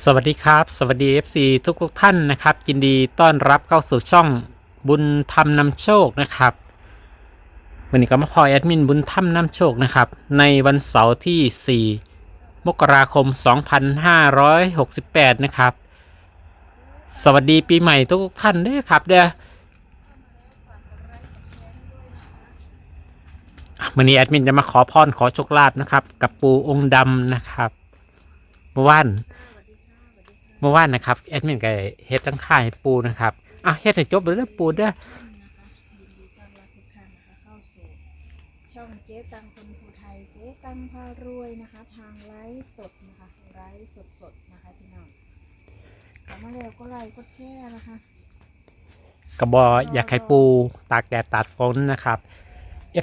สวัสดีครับ สวัสดี FC ทุกทุกท่านนะครับยินดีต้อนรับเข้าสู่ช่องบุญธรรมนำโชคนะครับวันนี้ก็มาพอแอดมินบุญธรรมนำโชคนะครับ ในวันเสาร์ที่ 4 มกราคม 2568 นะครับ สวัสดีปีใหม่ทุกทุกท่านด้วยครับเด้อวันนี้แอดมินจะมาขอพรขอโชคลาภนะครับ กับปูองค์ดำนะครับเมื่อวาน เมื่อวานนะครับแอดมินก็เฮ็ดตั้งค่ายให้ปูนะครับอะเฮ็ดให้จบเลยเด้อปูเด้อยินดีต้อนรับทุกท่านนะคะเข้าสู่ช่องเจ๊ตังคนภูไทยเจ๊ตังพารวยนะคะ ทางไลฟ์สดนะคะไลฟ์สดสดๆนะคะพี่น้องกลับมาแล้วก็ไลค์ก็แชร์นะคะกระบออยากให้ปูตากแดดตากฝนนะครับ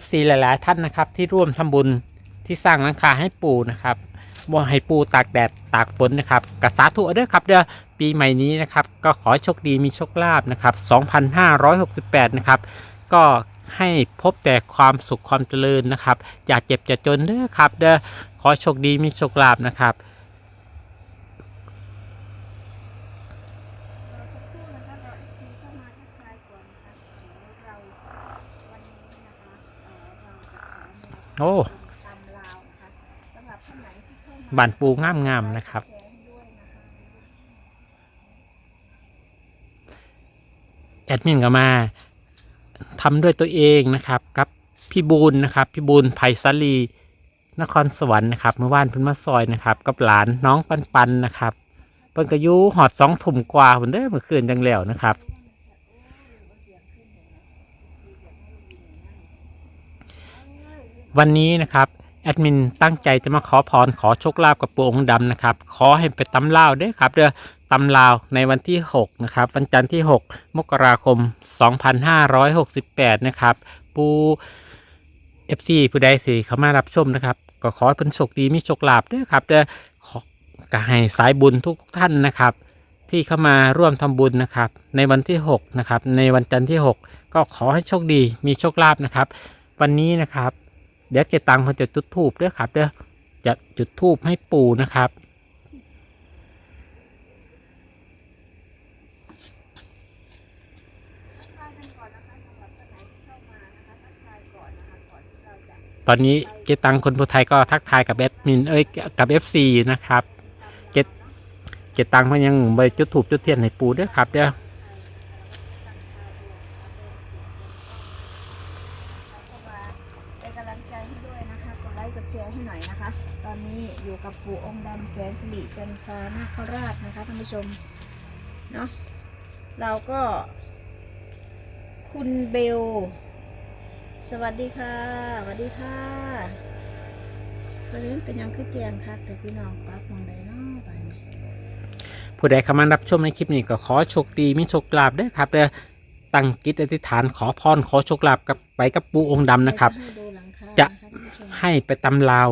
FC หลาย ๆ ท่านนะครับที่ร่วมทำบุญที่สร้างหลังคาให้ปูนะครับ บ่าให้ปูตากแดดตากฝนนะครับกสาธุเด้อครับเด้อปีใหม่นี้นะครับ ก็ขอโชคดีมีโชคลาภนะครับ 2568 นะครับ ก็ให้พบแต่ความสุขความเจริญนะครับ อย่าเจ็บอย่าจนเด้อครับ เด้อขอโชคดีมีโชคลาภนะครับโอ้ บานปูงามๆนะครับ แอดมินก็มาทำด้วยตัวเองนะครับกับพี่บูลนะครับพี่บูลไผ่สาลีนครสวรรค์นะครับเมื่อวานเพิ่นมาซอยนะครับ กับหลานน้องปันปันนะครับเพิ่นก็อยู่หอดสองถุ่มกว่าเพิ่นเด้อเมื่อคืนจังแล้วนะครับวันนี้นะครับ แอดมินตั้งใจจะมาขอพรขอโชคลาภกับปู่องค์ดำนะครับ ขอให้ไปตำลาวด้อครับเด้อตำลาวในวันที่ 6 นะครับ วันจันทร์ที่ 6 มกราคม 2568 นะครับ ปูเอฟซีผู้ใดสิเขามารับชมนะครับ ก็ขอให้เพิ่นโชคดีมีโชคลาภด้อครับเด้อขอก็ให้สายบุญทุกท่านนะครับ ที่เข้ามาร่วมทำบุญนะครับ ในวันที่ 6 นะครับ ในวันจันทร์ที่ 6 ก็ขอให้โชคดีมีโชคลาภนะครับ วันนี้นะครับ เดี๋ยวเจตังเขาจะจุดทูบด้วยครับเด้อจะจุดทูบให้ปู่นะครับทักทายกันก่อนนี้เกตอนนี้เจตังคนผู้ไทยก็ทักทายกับแอดมินเอ้ยกับเอฟซีนะครับ เจเจตังมันยังไปจุดทูบจุดเทียนให้ปู่ด้วยครับเด้อเป็นกำลังใจให้ด้วยนะคะ กดไลค์ กดแชร์ให้หน่อยนะคะ ตอนนี้อยู่กับปู่องค์ดำแสนสิริจันทรานาคราชนะคะท่านผู้ชมเนาะเราก็ คุณเบล สวัสดีค่ะสวัสดีค่ะตอนนี้เป็นยังคือแจงคักแต่พี่น้องปักมองใดเนาะไปนี่ผู้ใดเข้ามารับชมในคลิปนี้ก็ขอโชคดีมีโชคลาภด้วยครับเด้อตั้งกิจอธิษฐานขอพรขอโชคลาภกับไปกับปู่องค์ดำนะครับให้ดูหลังคาจะนคท่านผู้ชมให้ไปตำลาว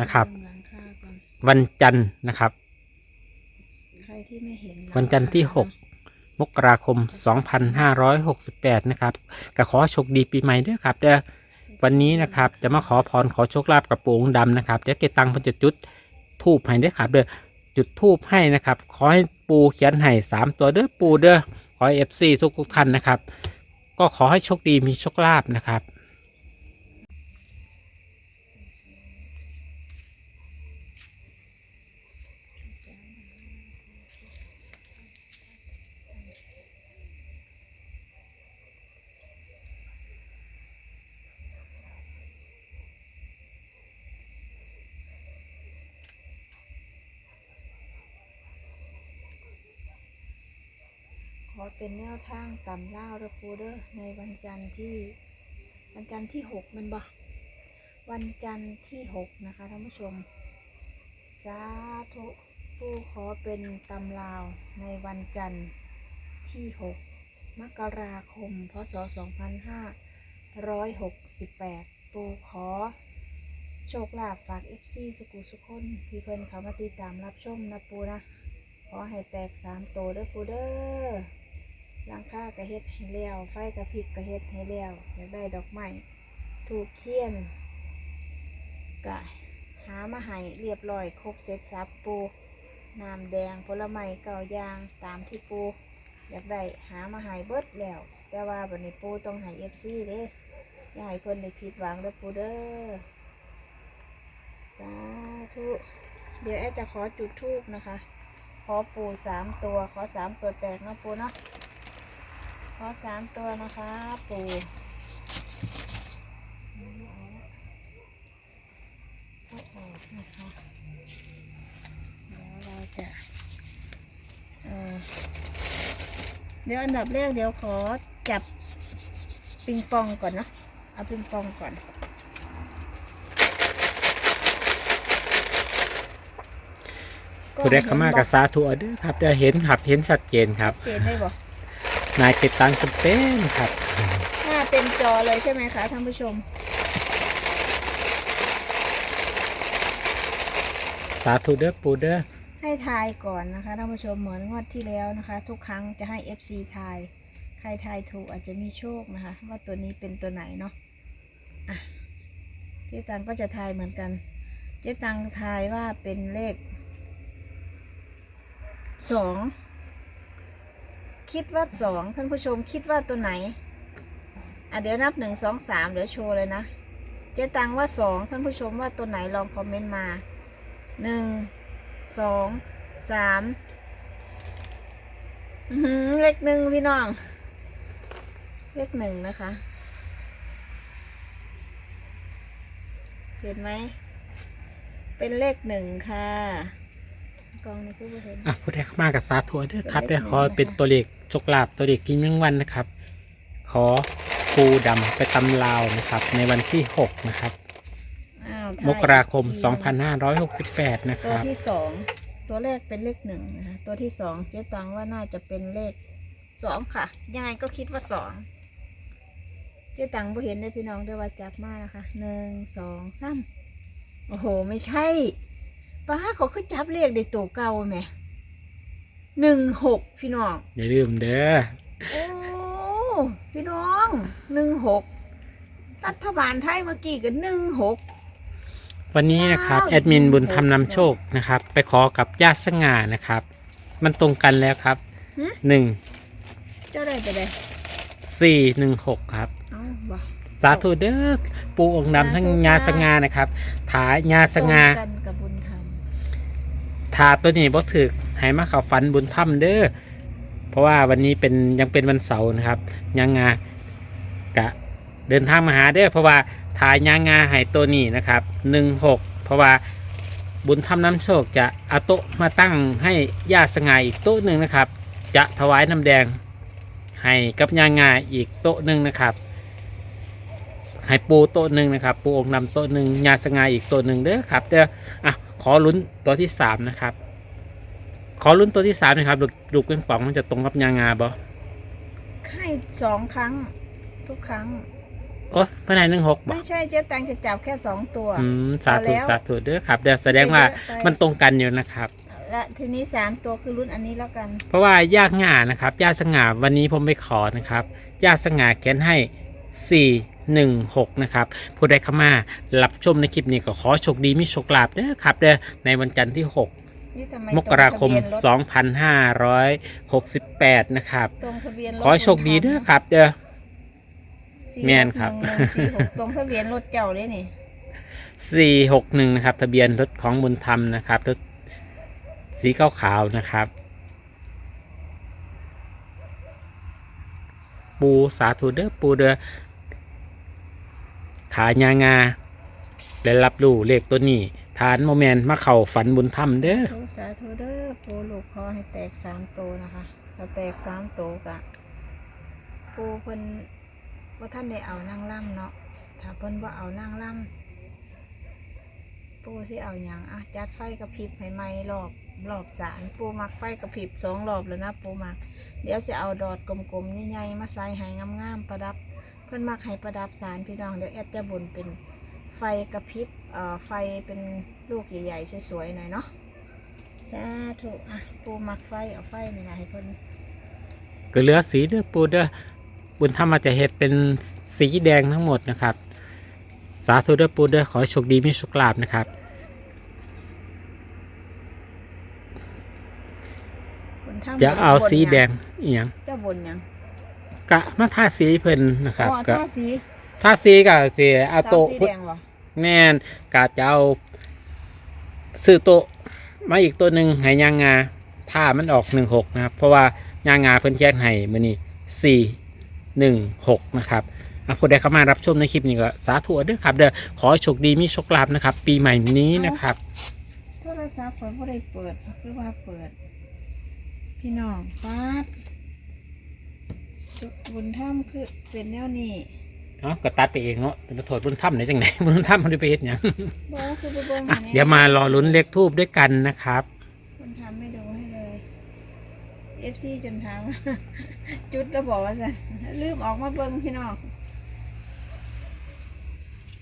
นะครับดูหลังคาก่อนวันจันทร์นะครับใคร ที่ไม่เห็นวันจันทร์ที่ 6 มกราคม 2568 นะครับก็ขอโชคดีปีใหม่ด้วยครับเด้อวันนี้นะครับจะมาขอพรขอโชคลาภกับปู่องค์ดำนะครับเดี๋ยวเกตังพิ่นจะจุดทูบให้ด้วยครับเด้อจุดทูบให้นะครับ ขอให้ปูเขียนให้สามตัวเด้อปูเด้อขอให้เอฟซีทุกทุกๆท่านนะครับ ก็ขอให้โชคดีมีโชคลาภนะครับ ขอเป็นแนวทาง ตำล่าวระปูเดอร์ในวันจันทร์ที่ วันจันทร์ที่หกมันบ่วันจันทร์ที่หกนะคะท่านผู้ชมสาธุผู้ขอเป็นตำลาวในวันจันทร์ที่หกมกราคม พศสองพันห้าร้อยหกสิบแปดปูขอ โชคลาภฝากเอฟซีสุกุสุคน ที่เพิ่นเขามาติดตามรับชมนะปูนะ ขอให้แตกสามโตเด้อปูเด้อ หลังคากระเฮ็ดให้แล้ว ไฟกระพริบกระเฮ็ดให้แล้วอยากได้ดอกไม้ถูกเทียนกะหามาให้เรียบร้อยครบเสร็จสับปูน้ำแดงผลไม้เก่ายางตามที่ปูอยากได้หามาใหายเบิดแล้ว แต่ว่าบัดนี้ปูต้องใหายเอฟซีเด้อย่าให้เพิ่นได้ผิดหวังเด้อปูเด้อสาธุเดี๋ยวแอดจะขอจุดทูบนะคะ ขอปูสามตัวขอสามตัวแตกนะปูเนาะ อสามตัวนะคะปูเอาออกนะคะเดี๋ยวเราจะเอ่อเดี๋ยวอันดับแรกเดี๋ยวขอจับปิงปองก่อนนะเอาปิงปองก่อนผู้ใดเข้ามากับสาธุเอาเด้อครับเด้อเห็นครับเห็นชัดเจนครับเจนได้บ่ นายเก็บตังค์เป็นเป็นครับ หน้าเต็มจอเลยใช่ไหมคะท่านผู้ชม สาธุเด้อปูเด้อให้ทายก่อนนะคะท่านผู้ชมเหมือนงวดที่แล้วนะคะ ทุกครั้งจะให้ FC ทาย ใครทายถูกอาจจะมีโชคนะคะ ว่าตัวนี้เป็นตัวไหนเนาะอะเจ๊ตังก็จะทายเหมือนกัน เจ๊ตังทายว่าเป็นเลขสอง คิดว่าสองท่านผู้ชมคิดว่าตัวไหน อะเดี๋ยวนับหนึ่งสองสามเดี๋ยวโชว์เลยนะ เจ๊ตังว่าสองท่านผู้ชมว่าตัวไหนลองคอมเมนต์มาหนึ่งสองสามอื้อหือเลขหนึ่งพี่น้อง เลขหนึ่งนะคะ เห็นไหม เป็นเลขหนึ่งค่ะกล้องนี่คือบ่เห็น อะผู้ใดเข้ามากับสาธุเอาเด้อครับเด้อขอเป็นตัวเลข โชคลาภตัวเลขกินแมงวันนะครับ ขอปูดำไปตำลาวนะครับ ในวันที่6นะครับอ้าวมกราคมถ่ายอีกที2568 นะคตัวรับ ที่สองตัวแรกเป็นเลขหนึ่งนะคะตัวที่สองเจ๊ตังว่าน่าจะเป็นเลขสองค่ะ ยังไงก็คิดว่าสองเจ๊ตังบ่เห็นได้พี่น้องด้วยว่าจับมานะคะหนึ่งสองสามโอ้โห ไม่ใช่ป้าเขาคือจับเลขในตัวเก่าไหม หนึ่งหกพี่น้อง อย่าลืมเด้อโอ้ พี่น้องหนึ่งหกรัฐบาลไทยเมื่อกี้ก็หนึ่งหก วันนี้นะครับว้าวแอดมินบุญธรรมนำโชคนะครับ ไปขอกับญาติสง่านะครับ มันตรงกันแล้วครับ1เจ้าได้ไปเลย4 1 6ครับ เอ้าบ่สาธุเด้อปูองค์ดำทั้งสาธุญาค่ะสง่านะครับ ถายาสง่าตรงกันกับบุญ ธรรมทาตัวนี้บ่ถึกให้มาเข้าฝันบุญถ้ำเด้อเพราะว่าวันนี้เป็นยังเป็นวันเสาร์นะครับยางงากะเดินทางมาหาเด้อเพราะว่าทายยางงาให้ตัวนี้นะครับหนึ่งหกเพราะว่าบุญถ้ำน้ำโชคจะเอาโต๊ะมาตั้งให้ญาติสง่าอีกโต๊ะหนึ่งนะครับ จะถวายน้ำแดงให้กับยางงาอีกโต๊ะหนึ่งนะครับให้ปูโต๊ะหนึ่งนะครับ ปูองค์นำโต๊ะหนึ่งญาติสง่าอีกโต๊ะหนึ่งเด้อครับเด้ออะ ขอลุ้นตัวที่สามนะครับ ขอลุ้นตัวที่สามนะครับลูกลูกเป็นป๋องมันจะตรงกับยางงาบ่ให้สองครั้ง ทุกครั้งโอ้เพื่อนไหนหนึ่งหกบ่ไม่ใช่เจ๊ตังจะจับแค่สองตัว อืมสาธุเอาแล้วสาธุเด้อครับเดี๋ยวแสดงว่าไปมันตรงกันอยู่นะครับ และทีนี้สามตัวคือรุ่นอันนี้แล้วกัน เพราะว่ายากง่านะครับญาติสง่าวันนี้ผมไปขอนะครับญาติสง่าเขียนให้สี่ หนึ่งหกนะครับ ผู้ใดเข้ามารับชมในคลิปนี้ก็ขอโชคดีมีโชคลาภเด้อครับเด้อในวันจันทร์ที่นี่ทำไม6มกราคมตงทะเบียนรถ2568 นะครับตรงทะเบียนรถขอให้โชคดีเด้อครับ เด้อสี่แม่นครับหกหนึ่งหนึ่งสี่หกตรงทะเบียนรถเจ้าเลยนี่สี่หกหนึ่งนะครับ ทะเบียนรถของบุญธรรมนะครับ รถสีขาวขาวๆนะครับ ปูสาธุเด้อปูเด้อ ฐานยางาและรับรู้เลขตัวนี้ฐานโมเมนต์มาเข่าฝันบุญธรรมเด้อทุสาธุเด้อปูลูกขอให้แตกสามตัวนะคะถ้าแตกสามตัวกะปูเพิ่นว่าท่านได้เอานั่งล่ำเนาะถ้าเพิ่นว่าเอานั่งล่ำปูสิเอาอย่างอะจัดไฟกระพริบให้ไหมรอบรอบสารปูมักไฟกระพริบสองรอบแล้วนะปูมักเดี๋ยวจะเอาดอดกลมๆใหญ่ๆมาใส่ให้งามๆประดับ พิ่นมักให้ประดับสารพี่น้องเดี๋ยวแอดจะบนเป็นไฟกระพริบเอ่อไฟเป็นลูกใหญ่ๆสวยๆหน่อยเนาะสาธุอะปูมักไฟเอาไฟนี่นะให้เพิ่นก็เหลือสีเด้อปูเด้อบุญธรรมอาจจะเห็ดเป็นสีแดงทั้งหมดนะครับ สาธุเด้อปูเด้อขอให้โชคดีมีโชคลาภนะครับคนถ้าจะเอาบนสีหยังแดงอีหยังเจ้าบนหยัง กะมาทาสีเพิ่นนะครับอ๋อก็ท่าสีทาสีก็สิเอาสาวโต๊ะสีแดงเหรอแม่นกะจะเอาซื้อโต๊ะมาอีกตัวหนึ่งให้ยางงาถ้ามันออกหนึ่งหกนะครับ เพราะว่ายางงาเพิ่นแจ้งให้มื้อนี้สี่หนึ่งหกนะครับอะผู้ใดเข้ามารับชมในคลิปนี้ก็สาธุเด้อครับ เด้อขอให้โชคดีมีโชคลาภนะครับ ปีใหม่นี้นะครับ โทรศัพท์เปิดบ่ได้เปิดคือว่าเปิด พี่น้องฟาด จุดบนถ้ำคือเป็นแนวนี้เนาะก็ตัดไปเองเนาะเป็นมาโทษบุญถ้ำไหนจังไหนบุญถ้ำมันได้ไปเฮ็ดหยังบอกคือไปเบิ่งอะให้แน่เดี๋ยวมารอลุ้นเลขทูบด้วยกันนะครับ คนทำไม่ดูให้เลย FC จนถามว่า จุดแล้วบอกว่าสันลืมออกมาเบิ่งพี่น้อง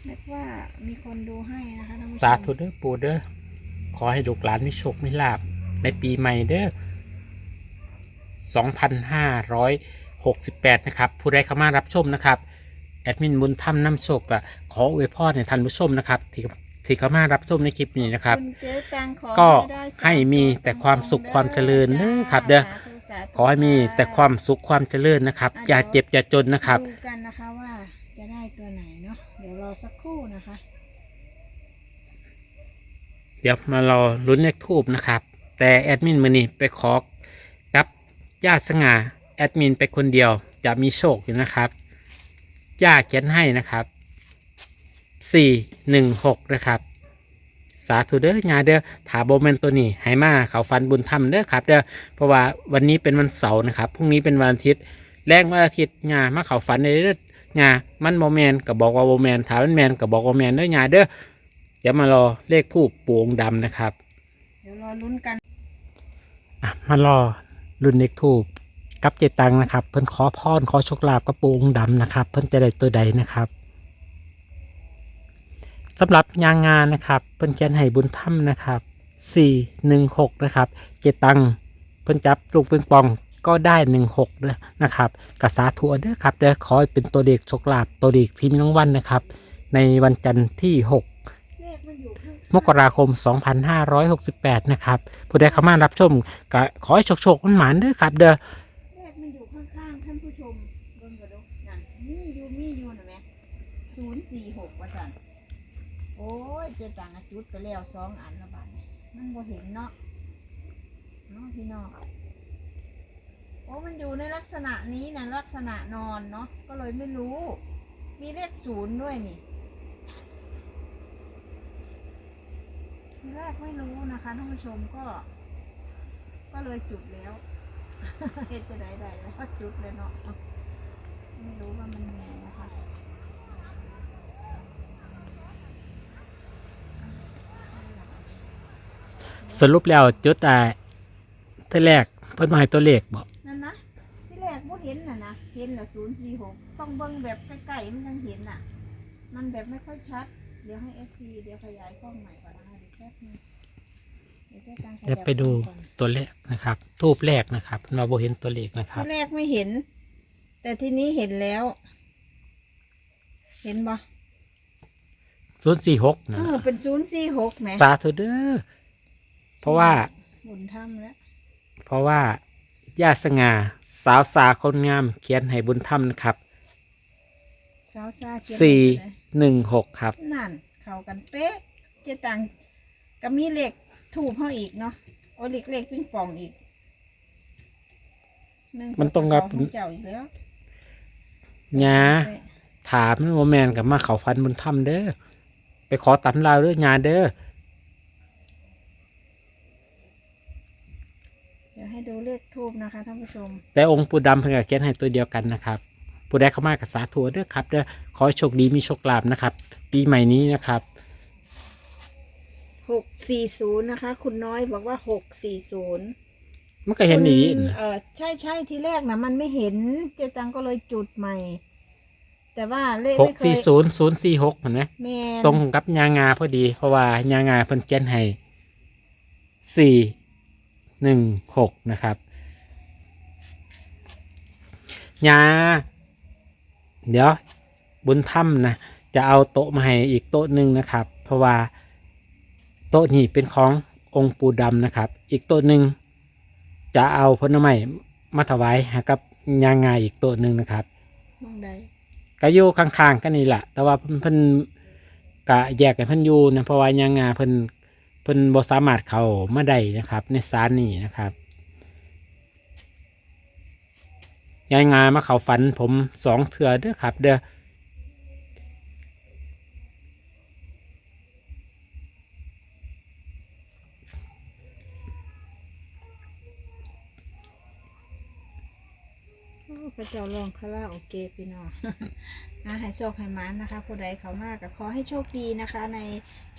นึกว่ามีคนดูให้นะคะท่านผู้ชมสาธุเด้อปู่เด้อขอให้ลูกหลานมีโชคมีลาบในปีใหม่เด้อ2,568นะครับ ผู้ใดเข้ามารับชมนะครับ แอดมินบุญธรรมน้ำโชคก็ขออวยพรในท่านผู้ชมนะครับที่ที่เข้ามารับชมในคลิปนี้นะครับ ณเจ๊ตังขอก็ได้สาให้มีแต่ความสุขความเจริญเด้อครับเด้อสาธุสาธุขอให้มีแต่ความสุขความเจริญนะครับ อย่าเจ็บอย่าจนนะครับ ดูกันนะคะว่าจะได้ตัวไหนเนาะเดี๋ยวรอสักครู่นะคะเดี๋ยวมารอลุ้นเลขทูบนะครับ แต่แอดมินมือนี้ไปขอกับญาติสง่า แอดมินไปคนเดียวจะมีโชคอยู่นะครับย่าเขียนให้นะครับสี่หนึ่งหกนะครับ สาธุเด้อยาเด้อถาโบแมนตัวนี้ให้มาเขาฟันบุญธรรมเด้อครับเด้อเพราะว่าวันนี้เป็นวันเสาร์นะครับพรุ่งนี้เป็นวันอาทิตย์แรงวันอาทิตย์ยามาเขาฝันในเด้อยามันโมแมนก็บอกว่าโมแมนถามันแมนก็บอกว่าแมนเด้อยาเด้อเดี๋ยวมารอเลขทูบปูองค์ดำนะครับ เดี๋ยวรอลุ้นกันอะมารอรุ่นเลขทูบ กับเจตังนะครับ เพิ่นขอพรขอโชคลาภกับปูองค์ดำนะครับ เพิ่นจะได้ตัวใดนะครับสำหรับยางงานนะครับเพิ่นเขียนให้บุญถ้ำนะครับสี่หนึ่งหกนะครับ เจตังเพิ่นจับลูกปิงปองก็ได้หนึ่งหกนะครับกษาทัวเด้อครับเด้อขอให้เป็นตัวเด็กโชคลาภตัวเด็กทีมน้องวันนะครับ ในวันจันทร์ที่หกเลขมันอยู่ข้างมกราคม 2568 นะครับผู้ใดเข้ามารับชมก็ขอให้โชคโชคมันหมานเด้อครับเด้อ เลขมันอยู่ข้างๆท่านผู้ชมเบิ่งกระดูนั่นมีอยู่มีอยู่นะแม่ศูนย์สี่หกว่าสันโอ้ยเจ๊ตังอะจุ ดไปแล้วสองอันละบาทเนี่ยมันบ่เห็นเนาะเนาะพี่น้องโอ้มันอยู่ในลักษณะนี้นะลักษณะนอนเนาะก็เลยไม่รู้ มีเลขศูนย์ด้วยนี่ทีแรกไม่รู้นะคะท่านผู้ชมก็ ก็เลยจุดแล้วเฮ็ดจะได้ได้แล้วจุดเลยเนาะไม่รู้ว่ามันมีนะคะ สรุปแล้วจุดอ่าที่แรกเพิ่นมาให้ตัวเลขบอกนั่นนะที่แรกว่าเห็นน่ะนะเห็นละศูนย์สี่หกต้องเบิ่งแบบใกล้ๆมันยังเห็นน่ะ มันแบบไม่ค่อยชัด เดี๋ยวให้เอฟซีเดี๋ยวขยายกล้องใหม่ก่อนนะคะเดี๋ยวแป๊บนึงเดี๋ยวแค่การขเดี๋ยัยวบไปดูก่อนตัวเลขนะครับ ทูบแรกนะครับเพิ่นมาบ่เห็นตัวเลขนะครับ ที่แรกไม่เห็น แต่ทีนี้เห็นแล้ว เห็นปะ046เอนะอเป็นศูนย์สี่หกแหม สาธุเด้อ เพราะว่า บุญถ้ำแล้วเพราะว่าย่าสง่าสาวสาคนงามเขียนให้บุญธรรมนะครับสาวซาเขียนสี่ไว้เลยหนึ่งหกครับ นั่น เข้ากันเป๊ะเจตังก็มีเหล็กถูกเขาอีกเนาะโอ้เหล็กเหล็กปิ้งปองอีกหงมันตรงกับเของเจ้าอีกแล้วหยาถามมันโมแมนกับมาเขาฟันบุญธรรมเด้อไปขอตำลาวเด้อยาเด้อ ดี๋ยวให้ดูเลขทูบนะคะท่านผู้ชม แต่องค์ปู่ดำเพิ่งก็เขียนให้ตัวเดียวกันนะครับผู้ใดเข้ามากับสาธุเด้อครับเด้อขอให้โชคดีมีโชคลาภนะครับ ปีใหม่นี้นะครับ หกสี่ศูนย์นะคะ คุณน้อยบอกว่าหกสี่ศูนย์มันก็เห็นอย่างนี้คุณนะเออใช่ใช่ทีแรกนะมันไม่เห็นเจตังก็เลยจุดใหม่ แต่ว่าเลขหกไม่เคสี่ยศูนย์ศูนย์สี่หกเห็นไหมแม่นตรงกับยางาพอดี เพราะว่ายางาเพิ่นเขียนให้สี่ หนึ่งหกนะครับยาเดี๋ยวบุญถ้ำนะจะเอาโต๊ะมาให้อีกโต๊ะหนึ่งนะครับ เพราะว่าโต๊ะนี้เป็นขององค์ปู่ดำนะครับ อีกโต๊ะหนึ่งจะเอาผลไม้มาถวายให้กับยางงาอีกตัวหนึ่งนะครับมองใดก็อยู่ข้างๆกันนี่แหละแต่ว่าเพิ่นเพิ่นกะแยกกันเพิ่นอยู่นะเพราะว่ายางงาเพิ่น เพิ่นบ่สามารถเข้ามาได้นะครับ ในศาลนี่นะครับยายงามาเข้าฝันผมสองเทื่อเด้อครับ เด้อพระเจ้าลองคาราโอเกะพี่น้อง อะให้โชคให้มันนะคะผู้ใดเขามากก็ขอให้โชคดีนะคะ ใน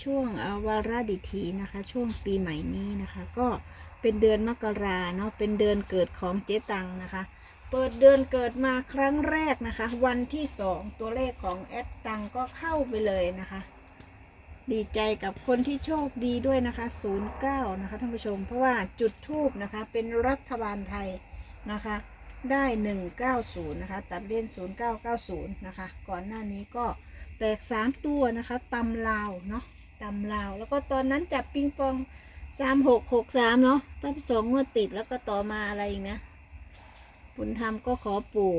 ช่วงวาระดิถีนะคะ ช่วงปีใหม่นี้นะคะ ก็เป็นเดือนมกราเนาะเป็นเดือนเกิดของเจ๊ตังนะคะ เปิดเดือนเกิดมาครั้งแรกนะคะ วันที่สองตัวเลขของแอดตังก็เข้าไปเลยนะคะ ดีใจกับคนที่โชคดีด้วยนะคะ 09 นะคะท่านผู้ชม เพราะว่าจุดทูบนะคะเป็นรัฐบาลไทยนะคะ ได้ 190 นะคะ ตัดเล่น 0990 นะคะ ก่อนหน้านี้ก็แตก 3 ตัวนะคะตำลาวเนาะตำลาว แล้วก็ตอนนั้นจับปิงปอง 3663 เนาะตั้งสองงวดติดแล้วก็ต่อมาอะไรอีกนะบุญธรรมก็ขอปู่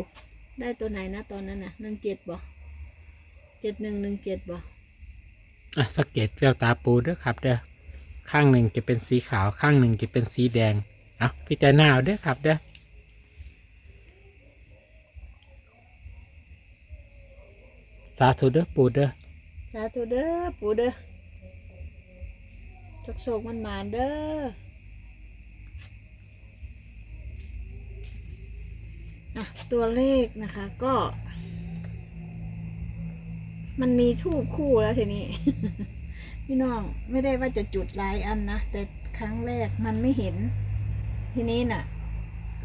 ได้ตัวไหนนะตอนนั้นน่ะ17บ่7117บ่อะสังเกตแววตาปูด้อครับเด้อข้างหนึ่งจะเป็นสีขาวข้างหนึ่งจะเป็นสีแดงเอาพี่แต่หนาเอาด้อครับเด้อ สาธุเด้อปูเด้อสาธุเด้อปู่เด้อโชคโชคมันมาเด้ออะตัวเลขนะคะก็ มันมีทูบคู่แล้วทีนี้ พี่น้องไม่ได้ว่าจะจุดหลายอันนะ แต่ครั้งแรกมันไม่เห็น ทีนี้น่ะ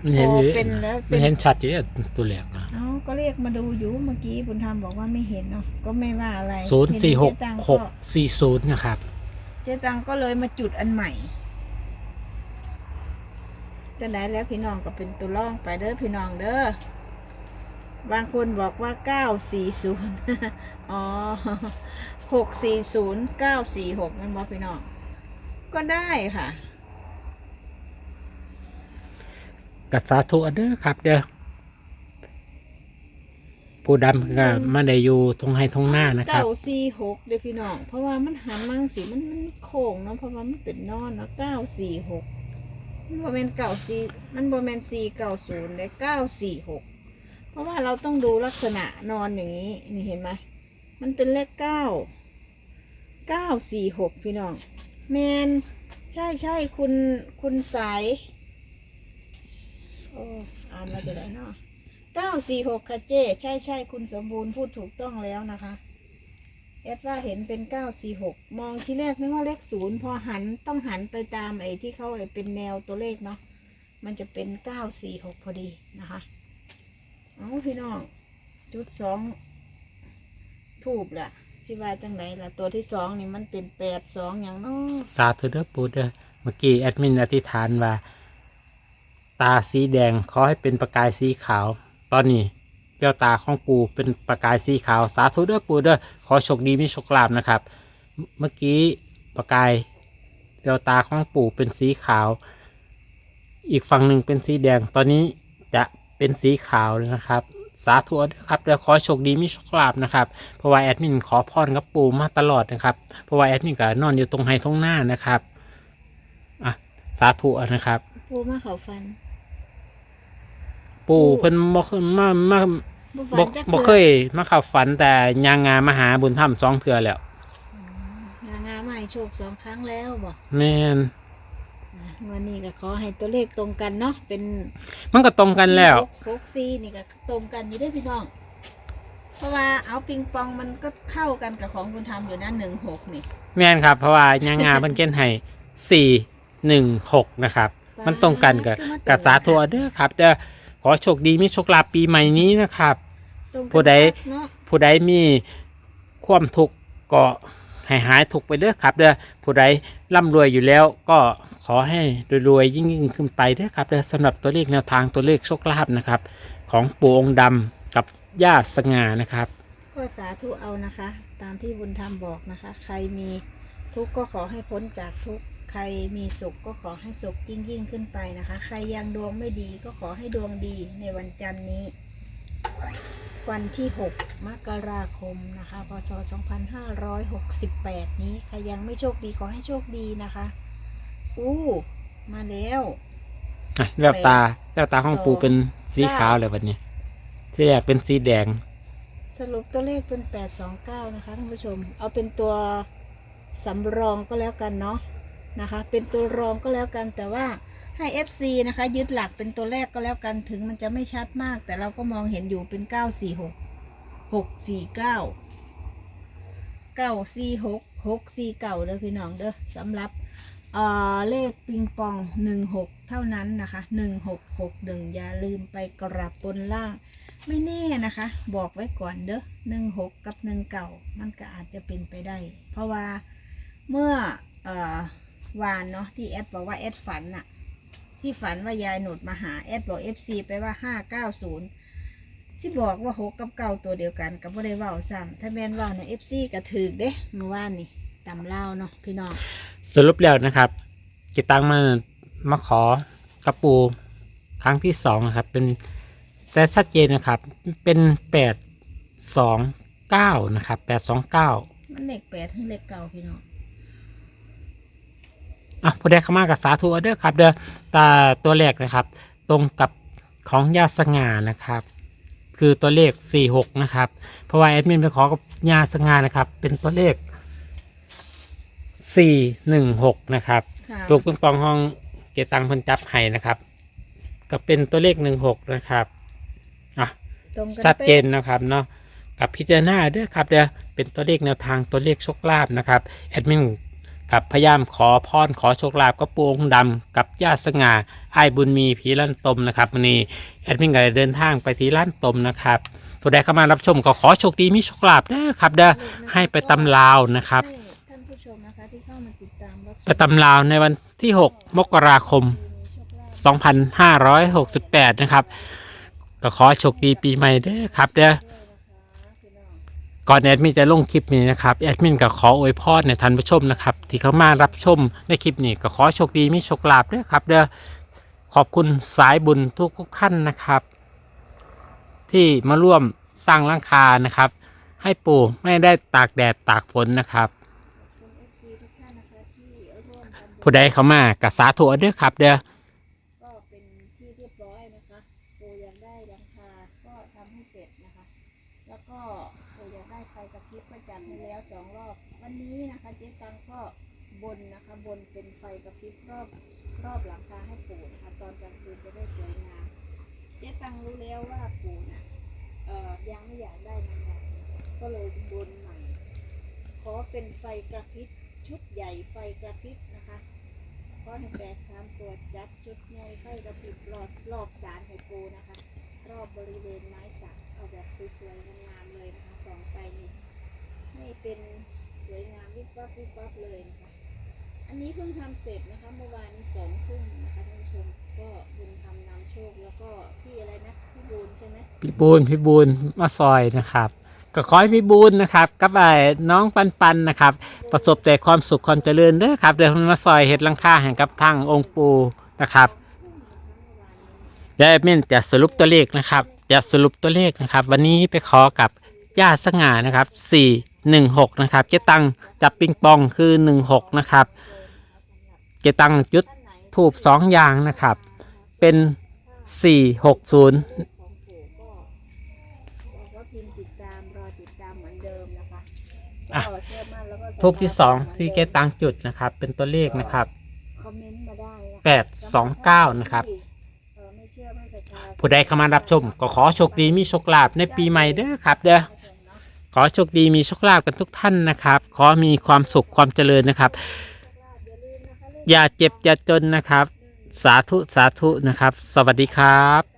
มันเห็นพออยู่เป็นแล้วมัเป็นนเห็นชัดอยู่เนี่ยตัวเหลืองอะเอ้าก็เรียกมาดูอยู่เมื่อกี้บุญธรรมบอกว่าไม่เห็นเนาะก็ไม่ว่าอะไรศูนย์สี่หกทีนี้เจ๊ตังหกสี่ศูนย์นะครับ เจ๊ตังก็เลยมาจุดอันใหม่จะได้แล้วพี่น้องก็เป็นตัวล่องไปเด้อพี่น้องเด้อบางคนบอกว่าเก้าสี่ศูนย์ อ๋อหกสี่ศูนย์เก้าสี่หกนั่นบอกพี่น้องก็ได้ค่ะ กัสาธุเด้อครับ เด้อผู้ดำก็มาได้อยู่ตรงไฮตรงหน้านะครับ เก้าสี่หกเด้อพี่น้อง เพราะว่ามันหันมาสิมันมันโค้งเนาะเพราะว่ามันเป็นนอนเนาะเก้าสี่หกมันโมเมนเก้าสี่มันโมเมนสี่เก้าศูนย์เลยเก้าสี่หกเพราะว่าเราต้องดูลักษณะนอนอย่างนี้ นี่เห็นไหมมันเป็นเลขเก้าเก้าสี่หกพี่น้องแมนใช่ใช่คุณคุณสาย อ้อ่านมาจะได้เนาะเก้าสี่หกค่ะเจ้ใช่ใช่คุณสมบูรณ์พูดถูกต้องแล้วนะคะแอดว่าเห็นเป็นเก้าสี่หกมองที่แรกนึกว่าเลขศูนย์พอหันต้องหันไปตามไอ้ที่เขาไอ้เป็นแนวตัวเลขเนาะมันจะเป็นเก้าสี่หกพอดีนะคะเอาพี่น้องจุดสองถูกละสิว่าจังไหนล่ะ ตัวที่สองนี่มันเป็นแปดสองอย่างน้องสาธุเด้อปูเด้อเมื่อกี้แอดมินอธิษฐานว่า ตาสีแดงขอให้เป็นประกายสีขาว ตอนนี้แก้วตาของปูเป็นประกายสีขาว สาธุเด้อปูเด้อขอโชคดีมีโชคลาภนะครับ เมื่อกี้ประกายแก้วตาของปูเป็นสีขาว อีกฝั่งหนึ่งเป็นสีแดง ตอนนี้จะเป็นสีขาวเลยนะครับ สาธุเด้อครับเดี๋ยวขอโชคดีมีโชคลาภนะครับเพราะว่าแอดมินขอพรกับปูมาตลอดนะครับเพราะว่าแอดมินก็นอนอยู่ตรงไฮตรงหน้านะครับอะสาธุนะครับปูมาเขาฟัน ปู่ปู่เพิ่นบ่เคยมามาบ่ฟับ่นจักบ่ทื่อเคยมาเข้าฝันแต่ยางงามมาหาบุญธรรมสองเทื่อแล้วงานงาใหม่โชคสองครั้งแล้วบอกแม่นวันนี้ก็ขอให้ตัวเลขตรงกันเนาะเป็นมันก็ตรงกันแล้ว หกซีนี่ก็ตรงกันอยู่ด้วยพี่น้อง เพราะว่าเอาปิงปองมันก็เข้ากันกับของคุณทำอยู่นะหนึ่งหกนี่แม่นครับ เพราะว่ายางงาเพิ่นเขียนให้สี่หนึ่งหกนะครับ มันตรงกันกับคือมันตรงกับสาธุเด้อครับเด้อข อโชคดีมีโชคลาภปีใหม่นี้นะครับตรงกันผู้ใดเนาะผู้ใดมีความทุกข์ก็ให้หายทุกข์ไปเด้อครับเด้อผู้ใดร่ำรวยอยู่แล้วก็ขอให้รวยๆยิ่งยิ่งขึ้นไปเด้อครับเด้อสำหรับตัวเลขแนวทางตัวเลขโชคลาภนะครับ ของปู่องค์ดำกับย่าสง่านะครับ ก็สาธุเอานะคะ ตามที่บุญธรรมบอกนะคะ ใครมีทุกข์ก็ขอให้พ้นจากทุกข์ ใครมีสุขก็ขอให้สุขยิ่งยิ่งขึ้นไปนะคะ ใครยังดวงไม่ดีก็ขอให้ดวงดีในวันจันทร์นี้ วันที่ 6 มกราคมนะคะ พศ 2568 นี้ ใครยังไม่โชคดีขอให้โชคดีนะคะ อู้ มาแล้วอะแววตาแววตาของปูเป็นสีขาวเลยวันนี้ที่แรกเป็นสีแดง สรุปตัวเลขเป็น 829 นะคะท่านผู้ชม เอาเป็นตัวสำรองก็แล้วกันเนาะ นะคะ เป็นตัวรองก็แล้วกันแต่ว่าให้ FC นะคะ ยึดหลักเป็นตัวแรกก็แล้วกันถึงมันจะไม่ชัดมาก แต่เราก็มองเห็นอยู่เป็น 946 649 946 649เด้อพี่น้องเด้อสำหรับเอ่อเลขปิงปอง 16 เท่านั้นนะคะ 1661 อย่าลืมไปกราบบนล่าง ไม่แน่นะคะ บอกไว้ก่อนเด้อหนึ่งหกกับหนึ่งเก่ามันก็อาจจะเป็นไปได้ เพราะว่าเมื่อเอ่อ วานเนาะที่แอดบอกว่าแอดฝันน่ะ ที่ฝันว่ายายหนุดมาหาแอดบอกเอฟซีไปว่าห้าเก้าศูนย์ที่บอกว่าหกกับเก้าตัวเดียวกันกับบ่ได้เว้าซ้ำถ้าแม่นเว่าเนาะเอฟซีก็ถือเด้เมื่อวานนี่ตำเล่าวเนาะพี่น้องสรุปแล้วนะครับกิตังมามาขอกระปูครั้งที่สองนะครับ เป็นแต่ชัดเจนนะครับ เป็นแปดสองเก้านะครับแปดสองเก้ามันเลขแปดถึงเลขเก้าพี่น้อง อะผู้ใดเข้ามากับสาธุเอาเด้อครับ เด้อตาตัวแรกนะครับ ตรงกับของยาสง่านะครับ คือตัวเลข 46 นะครับ เพราะว่าแอดมินไปขอกับยาสง่านะครับ เป็นตัวเลข 416 นะครับค่ะลูกปิงปองห้องเกตังเพิ่นจับให้นะครับ ก็เป็นตัวเลข 16 นะครับอะ ตรงกันชัดเจป๊ะนนะครับเนาะกับพิจารณาด้วยครับเดี๋ยวเป็นตัวเลขแนวทางตัวเลขโชคลาภนะครับแอดมิน กับพยายามขอพรขอโชคลาภก็ปูองค์ดำกับญาติสง่าไอ้ายบุญมีผีลั่นตมนะครับวันนี้แอดมินก็ได้เดินทางไปที่ลั่นตมนะครับผู้ใดเข้ามารับชมก็ขอโชคดีมีโชคลาภนะครับเด้อให้ไปตำลาวนะครับให้ท่านผู้ชมนะคะที่เข้ามาติดตามรับชมไปตำลาวในวันที่ 6 มกราคมมีโชคลาภ2568 นะครับ ก็ขอโชคดีปีใหม่เด้อครับเด้อ ก่อนแอดมินจะลงคลิปนี้นะครับแอดมินก็ขออวยพรในท่านผู้ชมนะครับ ที่เข้ามารับชมในคลิปนี้ก็ขอโชคดีมีโชคลาภด้วยครับ เด้อขอบคุณสายบุญทุกทุกท่านนะครับ ที่มาร่วมสร้างหลังคานะครับ ให้ปู่ไม่ได้ตากแดดตากฝนนะครับ ผู้ใดเข้ามากับสาธุด้อครับ เด้อ ก็เป็นที่เรียบร้อยนะคะปูยังได้หลังคาก็ทำให้เสร็จนะคะ แล้วก็ปูยังได้ไฟกระพริบก็จัดให้แล้วสองรอบ วันนี้นะคะเจ๊ตังก็บนนะคะบนเป็นไฟกระพริบรอบรอบหลังคาให้ปู่นะคะ ตอนกลางคืนจะได้สวยงามเจ๊ตังรู้ แล้วว่าปู่น่ะเอ่อยังไม่อยากได้นานๆก็เลยบนใหม่ ขอเป็นไฟกระพริบชุดใหญ่ไฟกระพริบนะคะก็ให้แตกสามตัวจัดชุดใหญ่ไฟกระพริบรอบรอบสารไฮโปนะคะ รอบบริเวณไม้สักเอาแบบสวยๆงามๆเลยนะคะสองไฟนี้ให้เป็นสวยงามวิบวับวิบวับเลยนะคะ อันนี้เพิ่งทำเสร็จนะคะเมื่อวานนี้สองทุ่มนะคะท่านผู้ชมก็บุญทำนำโชคแล้วก็พี่อะไรนะพี่บูนใช่ไหมพี่บูนพี่บูนมาซอยนะครับก็ขอให้พี่บูนนะครับกับไอ้น้องปันปันนะครับ ประสบแต่ความสุขความเจริญเด้อครับเดี๋ยวมาซอยเห็ดลังคาให้กับทางองค์ปูนะครับเดี๋ยวแมินจะสรุปตัวเลขนะครับจะสรุปตัวเลขนะครับ วันนี้ไปขอกับญาติสง่านะครับ416นะครับเจตังจับปิงปองคือ 16 นะครับ จตังจุดทูบสองอย่างนะครับ เป็น460ของปู่ก็บอกว่าพิมพ์ติดตามรอติดตามเหก็เชื่อมั่นแล้วก็ทูบที่สองที่เกตังจุดนะครับ เป็นตัวเลขนะครับคอมเมนะคะแปดสองเก้านะครับ ผู้ใดเข้ามารับชม ก็ขอโชคดีมีโชคลาภในปีใหม่เด้อครับเด้อขอโชคดีมีโชคลาภกันทุกท่านนะครับ ขอมีความสุขความเจริญนะครับ อย่าเจ็บอย่าจนนะครับ สาธุสาธุนะครับ สวัสดีครับ